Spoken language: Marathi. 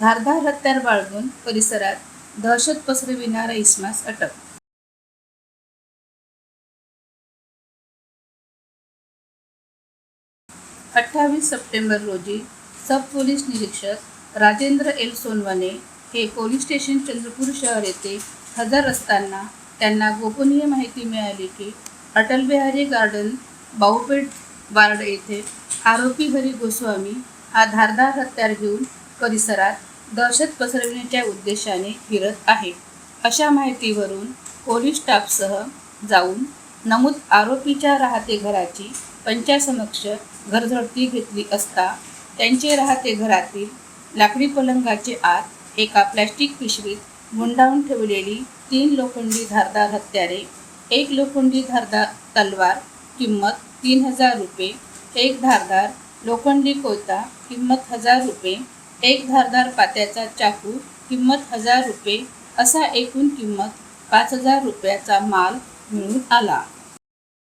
धारधार हत्यार बाळगून परिसरात दहशत पसरविणारा इसमास अटक. अठ्ठावीस सप्टेंबर रोजी सब पोलीस निरीक्षक राजेंद्र एल सोनवाने हे पोलीस स्टेशन चंद्रपूर शहर येथे हजर असताना त्यांना गोपनीय माहिती मिळाली की अटलबिहारी गार्डन बाऊपेठ वार्ड येथे आरोपी हरी गोस्वामी हा धारदार हत्यार घेऊन परिसरात दहशत पसरविण्याच्या उद्देशाने फिरत आहे. अशा माहितीवरून पोलीस स्टाफसह जाऊन नमूद आरोपीच्या राहते घराची पंचासमक्ष घरझडती घेतली असता त्यांचे राहते घरातील लाकडी पलंगाचे आत एका प्लॅस्टिक पिशवीत गुंडाळून ठेवलेली तीन लोखंडी धारदार हत्यारे एक लोखंडी धारदार तलवार किंमत तीन हजार रुपये एक धारदार लोखंडी कोयता किंमत हजार रुपये एक धारदार पात्याचा चाकू किंमत हजार रुपये असा एकूण किंमत पाच हजार रुपयाचा माल मिळून आला.